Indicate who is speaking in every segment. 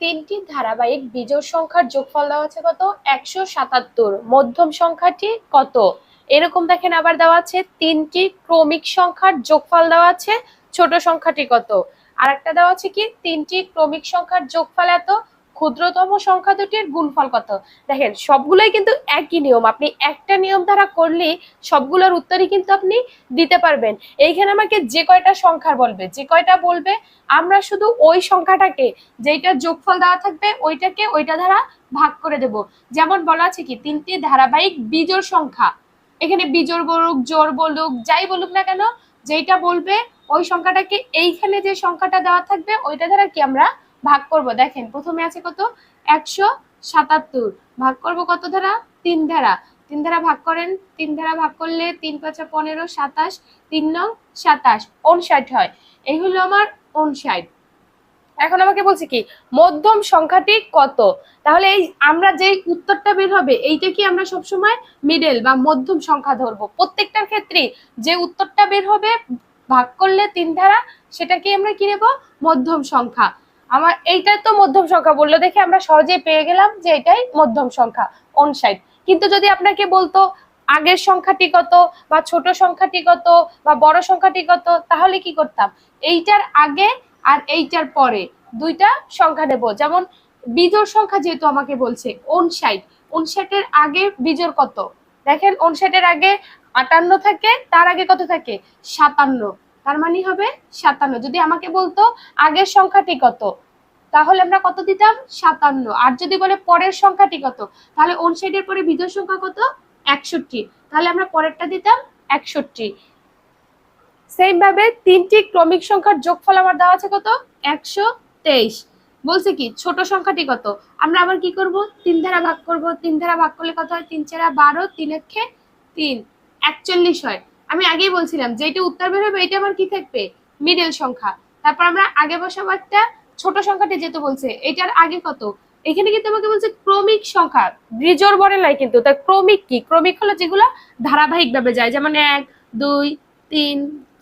Speaker 1: তিনটি ধারাবাহিক বিজোড় সংখ্যার যোগফল দেওয়া আছে কত? একশো সাতাত্তর। মধ্যম সংখ্যাটি কত? এরকম দেখেন আবার দেওয়া আছে, তিনটি ক্রমিক সংখ্যার যোগফল দেওয়া আছে, ছোট সংখ্যাটি কত? আর একটা দেওয়া আছে কি? তিনটি ক্রমিক সংখ্যার যোগফল এত ক্ষুদ্রতম সংখ্যা দুটির গুণফল কত? দেখেন, সবগুলোই কিন্তু একই নিয়ম। আপনি একটা নিয়ম দ্বারা করলেই সবগুলোর উত্তরই কিন্তু আপনি দিতে পারবেন। এইখানে আমাকে যে কয়টা সংখ্যার বলবে? যে কয়টা বলবে? আমরা শুধু ওই সংখ্যাটাকে, যেইটার যোগফল দেওয়া থাকবে, ওইটাকে ওইটা দ্বারা ভাগ করে দেব। যেমন বলা আছে কি, তিনটি ধারাবাহিক বিজোড় সংখ্যা। এখানে বিজোড় বলুক জোর বলুক, যাই বলুক না কেন, যেইটা বলবে, ওই সংখ্যাটাকে এইখানে যে সংখ্যাটা দেওয়া থাকবে, ওইটা দ্বারা কি আমরা ভাগ করব। দেখেন, প্রথমে আছে কত? একশো সাতাত্তর। ভাগ করব কত ধারা? তিন ধারা। তিন ধারা ভাগ করেন, তিন ধারা ভাগ করলে তিন পাঁচা পনেরো, সাতাশ, তিন নং সাতাশ। উনষাট হয়। এই হলো আমার উনষাট এখন আমাকে বলছে কি, মধ্যম সংখ্যাটি কত? তাহলে এই আমরা যে উত্তরটা বের হবে, এইটা কি আমরা সবসময় মিডল বা মধ্যম সংখ্যা ধরবো? প্রত্যেকটার ক্ষেত্রে যে উত্তরটা বের হবে, ভাগ করলে তিন ধারা সেটাকে আমরা কি নেব? মধ্যম সংখ্যা। আমার এইটাই তো মধ্যম সংখ্যা বলল। দেখে আমরা সহজেই পেয়ে গেলাম যে এটাই মধ্যম সংখ্যা অনসাইড কিন্তু যদি আপনাকে বলতো আগের সংখ্যাটি কত বা ছোট সংখ্যাটি কত বা বড় সংখ্যাটি কত, তাহলে কি করতাম? এইটার আগে আর এইটার পরে দুইটা সংখ্যা নেব। যেমন বিজোড় সংখ্যা যেহেতু আমাকে বলছে অনসাইড অনসাইটের আগে বিজোড় কত? দেখেন অনসাইটের আগে আটান্ন থাকে, তার আগে কত থাকে? সাতান্ন। তার মানে হবে সাতান্ন। যদি আমাকে বলতো আগের সংখ্যাটি কত, তাহলে আমরা কত দিতাম? সাতান্ন। আর যদি বলে পরের সংখ্যাটি কত, তাহলে ওন সাইডের পরে বিজয় সংখ্যা কত? একষট্টি। তাহলে আমরা পরেরটা দিতাম একষট্টি। সেম ভাবে তিনটি ক্রমিক সংখ্যার যোগফল আমার দেওয়া আছে কত? একশো তেইশ। বলছে কি, ছোট সংখ্যাটি কত? আমরা আবার কি করব? তিন ধারা ভাগ করব। তিন ধারা ভাগ করলে কত হয়? তিন চারা বারো, তিন একে তিন। একচল্লিশ হয়। আমি আগেই বলছিলাম যে এটা উত্তর বের হবে, এটা আমার কি থাকবে? মিডল সংখ্যা। তারপর আমরা আগে বসাবো একটা ছোট সংখ্যাটি যেতে বলছে, এটার আগে কত? এখানে কিন্তু আমাকে বলছে ক্রমিক সংখ্যা। বিজোড় বলে নাই কিন্তু তার ক্রমিক কি? ক্রমিক হলো যেগুলো ধারাবাহিক ভাবে যায়, যেমন এক, দুই, তিন,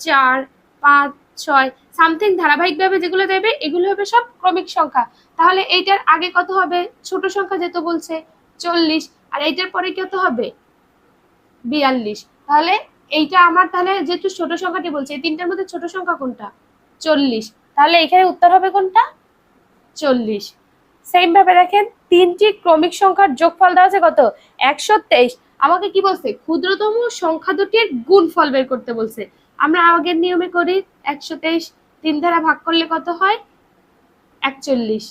Speaker 1: চার, পাঁচ, ছয় সামথিং ধারাবাহিক ভাবে যেগুলো দেবে এগুলো হবে সব ক্রমিক সংখ্যা। তাহলে এইটার আগে কত হবে? ছোট সংখ্যা যেহেতু বলছে, চল্লিশ, আর এইটার পরে কত হবে? বিয়াল্লিশ। তাহলে এইটা আমার তাহলে যেহেতু ছোট সংখ্যাটি বলছে, এই তিনটার মধ্যে ছোট সংখ্যা কোনটা? চল্লিশ। তাহলে এখানে উত্তর হবে কোনটা? চল্লিশ। সেম ভাবে দেখেন, তিনটি ক্রমিক সংখ্যার যোগফল দেওয়া আছে কত? একশো তেইশ। আমাকে কি বলছে? ক্ষুদ্রতম সংখ্যা দুটির গুণফল বের করতে বলছে। আমরা আগের নিয়মে করি, একশো তেইশ তিন দ্বারা ভাগ করলে কত হয়? একচল্লিশ।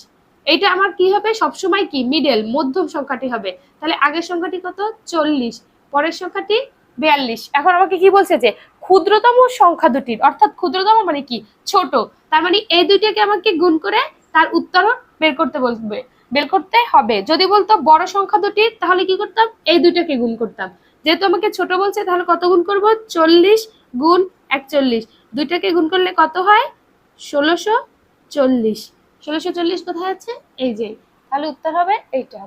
Speaker 1: এইটা আমার কি হবে? সবসময় কি? মিডল মধ্যম সংখ্যাটি হবে। তাহলে আগের সংখ্যাটি কত? চল্লিশ। পরের সংখ্যাটি বিয়াল্লিশ। এখন আমাকে কি বলছে যে, ক্ষুদ্রতম সংখ্যা দুটির, অর্থাৎ ক্ষুদ্রতম মানে কি? ছোট। তার মানে এই দুইটাকে আমাকে গুণ করে তার উত্তরও বের করতে বলবে, বের করতে হবে। যদি বলতো বড় সংখ্যা দুটির, তাহলে কি করতাম? এই দুইটাকে গুণ করতাম। যেহেতু আমাকে ছোট বলছে, তাহলে কত গুণ করব? চল্লিশ গুণ একচল্লিশ। দুইটাকে গুণ করলে কত হয়? ষোলোশো চল্লিশ। ষোলোশো চল্লিশ কোথায় আছে? এই যে, তাহলে উত্তর হবে এইটা।